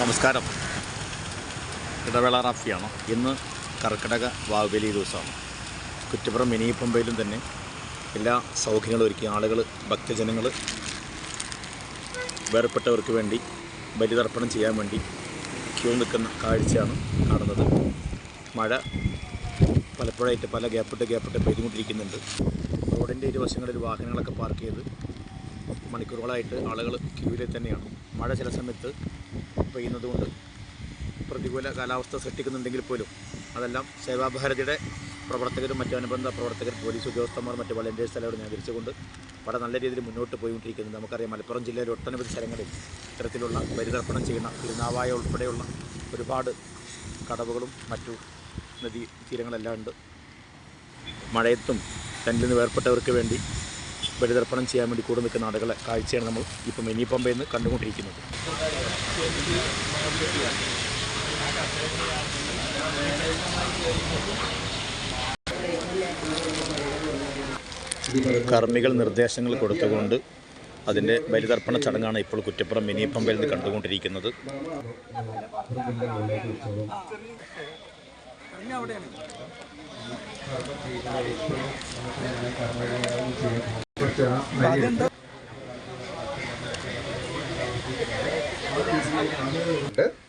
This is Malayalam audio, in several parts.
നമസ്കാരം. ഇടവേള റാഫിയാണ്? ഇന്ന് കർക്കിടക വാവുബലി ദിവസമാണ്. കുറ്റിപ്പുറം മിനി പമ്പയിലും തന്നെ എല്ലാ സൗകര്യങ്ങളും ഒരുക്കി ആളുകൾ ഭക്തജനങ്ങൾ വേർപ്പെട്ടവർക്ക് വേണ്ടി ബലിതർപ്പണം ചെയ്യാൻ വേണ്ടി ക്യൂ നിൽക്കുന്ന കാഴ്ചയാണ് കാണുന്നത്. മഴ പലപ്പോഴായിട്ട് പല ഗ്യാപ്പിട്ട് ഗ്യാപ്പിട്ട് പെയ്തുകൊണ്ടിരിക്കുന്നുണ്ട്. റോഡിന്റെ ഇരുവശങ്ങളിൽ വാഹനങ്ങളൊക്കെ പാർക്ക് ചെയ്ത് മണിക്കൂറുകളായിട്ട് ആളുകൾ ക്യൂവിൽ തന്നെയാണ്. മഴ ചില സമയത്ത് പെയ്യുന്നത് കൊണ്ട് പ്രതികൂല കാലാവസ്ഥ സൃഷ്ടിക്കുന്നുണ്ടെങ്കിൽ പോലും അതെല്ലാം സേവാഭാരതിയുടെ പ്രവർത്തകരും മറ്റു അനുബന്ധ പ്രവർത്തകരും പോലീസ് ഉദ്യോഗസ്ഥന്മാർ മറ്റ് വളണ്ടിയേഴ്സ് എല്ലാവരും നിയന്ത്രിച്ചുകൊണ്ട് വളരെ നല്ല രീതിയിൽ മുന്നോട്ട് പോയിക്കൊണ്ടിരിക്കുന്നത് നമുക്കറിയാം മലപ്പുറം ജില്ലയിലെ ഒട്ടനവധി സ്ഥലങ്ങളിൽ ഇത്തരത്തിലുള്ള ബലിതർപ്പണം ചെയ്യുന്ന തിരുനാവായ ഉൾപ്പെടെയുള്ള ഒരുപാട് കടവുകളും മറ്റു നദീ തീരങ്ങളെല്ലാം ഉണ്ട്. മഴയത്തും തന്നിൽ നിന്ന് വേർപ്പെട്ടവർക്ക് വേണ്ടി ബലിതർപ്പണം ചെയ്യാൻ വേണ്ടി കൂടെ നിൽക്കുന്ന ആളുകളെ കാഴ്ചയാണ് നമ്മൾ ഇപ്പം മെനിപ്പമ്പയിൽ പമ്പയിൽ നിന്ന് കണ്ടുകൊണ്ടിരിക്കുന്നത്. കർമ്മികൾ നിർദ്ദേശങ്ങൾ കൊടുത്തുകൊണ്ട് അതിന്റെ ബലിതർപ്പണ ചടങ്ങാണ് ഇപ്പോൾ കുറ്റപ്പുറം മിനിപ്പമ്പയിൽ നിന്ന് കണ്ടുകൊണ്ടിരിക്കുന്നത്.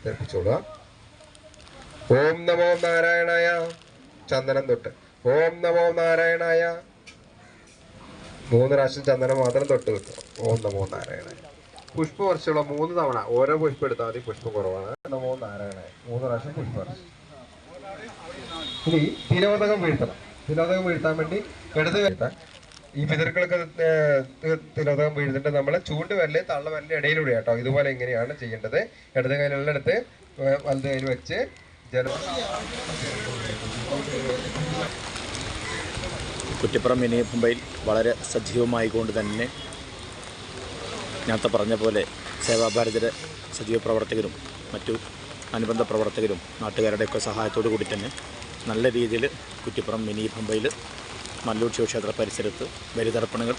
തെറിപ്പിച്ചോളുക ഓം നമോ നാരായണായ ചന്ദനം തൊട്ട്. ഓം നമോ നാരായണായ. മൂന്ന് പ്രാവശ്യം ചന്ദനം മാത്രം തൊട്ട് വെക്കുക ഓം നമോ നാരായണായ. പുഷ്പവർഷമുള്ള മൂന്ന് തവണ ഓരോ പുഷ്പം എടുത്താൽ മതി. പുഷ്പം കുറവാണ്. നമോ നാരായണായ. മൂന്ന് പ്രാവശ്യം പുഷ്പ വർഷം ഇനി തിരോധകം വീഴ്ത്തണം. തിരോധകം വീഴ്ത്താൻ വേണ്ടി ഇടത് വീഴ്ത്താൻ ഈ പിതൃക്കൾക്ക് തിരോധകം വീഴുന്നുണ്ട്. നമ്മൾ ചൂണ്ട് വരൽ തള്ള വരൽ ഇടയിലൂടെ കേട്ടോ ഇതുപോലെ ഇങ്ങനെയാണ് ചെയ്യേണ്ടത്. ഇടത് കൈയിലുള്ളടുത്ത് വലത് കയ്യിൽ വെച്ച് ജലം കുറ്റിപ്പുറം മിനി പമ്പയിൽ വളരെ സജീവമായിക്കൊണ്ട് തന്നെ നേരത്തെ പറഞ്ഞ പോലെ സേവാഭാരതിയുടെ സജീവ പ്രവർത്തകരും മറ്റു അനുബന്ധ പ്രവർത്തകരും നാട്ടുകാരുടെയൊക്കെ സഹായത്തോടു കൂടി തന്നെ നല്ല രീതിയിൽ കുറ്റിപ്പുറം മിനി പമ്പയിൽ മല്ലൂർ ശിവക്ഷേത്ര പരിസരത്ത് ബലിതർപ്പണങ്ങൾ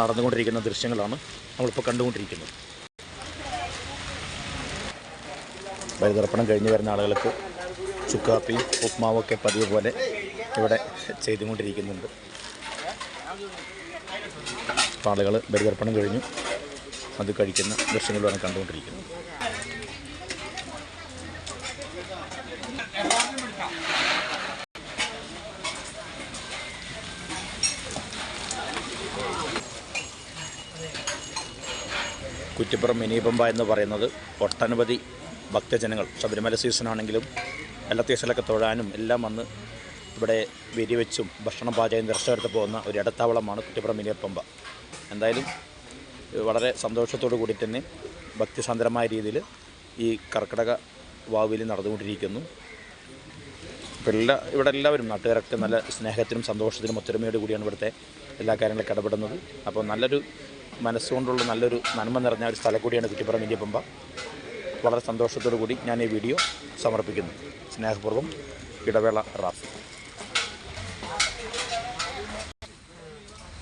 നടന്നുകൊണ്ടിരിക്കുന്ന ദൃശ്യങ്ങളാണ് നമ്മളിപ്പോൾ കണ്ടുകൊണ്ടിരിക്കുന്നത്. ബലിതർപ്പണം കഴിഞ്ഞ് വരുന്ന ആളുകൾക്ക് ചുക്കാപ്പിയും ഉപ്മാവൊക്കെ പതിവ് പോലെ ഇവിടെ ചെയ്തുകൊണ്ടിരിക്കുന്നുണ്ട്. ആളുകൾ ബലിതർപ്പണം കഴിഞ്ഞു. അത് കഴിക്കുന്ന ദൃശ്യങ്ങളാണ് കണ്ടുകൊണ്ടിരിക്കുന്നത്. കുറ്റിപ്പുറം മിനിപമ്പ എന്ന് പറയുന്നത് ഒട്ടനവധി ഭക്തജനങ്ങൾ ശബരിമല സീസണാണെങ്കിലും വെള്ളത്തീസലൊക്കെ തൊഴാനും എല്ലാം വന്ന് ഇവിടെ വെരിവെച്ചും ഭക്ഷണം പാചകം ദർശനമെടുത്ത് പോകുന്ന ഒരു ഇടത്താവളമാണ് കുറ്റിപ്പുറം മിനിയപ്പമ്പ പമ്പ എന്തായാലും വളരെ സന്തോഷത്തോടു കൂടി തന്നെ ഭക്തിസാന്ദ്രമായ രീതിയിൽ ഈ കർക്കിടക വാവിൽ നടന്നുകൊണ്ടിരിക്കുന്നു. ഇപ്പോൾ എല്ലാ ഇവിടെ എല്ലാവരും നാട്ടുകാരൊക്കെ നല്ല സ്നേഹത്തിനും സന്തോഷത്തിനും ഒത്തൊരുമയോട് കൂടിയാണ് ഇവിടുത്തെ എല്ലാ കാര്യങ്ങളൊക്കെ ഇടപെടുന്നത്. അപ്പോൾ നല്ലൊരു മനസ്സുകൊണ്ടുള്ള നല്ലൊരു നന്മ നിറഞ്ഞ ഒരു സ്ഥലം കൂടിയാണ് കുറ്റിപ്പുറം ഇന്ത്യ പമ്പ വളരെ സന്തോഷത്തോടു കൂടി ഞാൻ ഈ വീഡിയോ സമർപ്പിക്കുന്നു. സ്നേഹപൂർവം ഇടവേള റാഫി.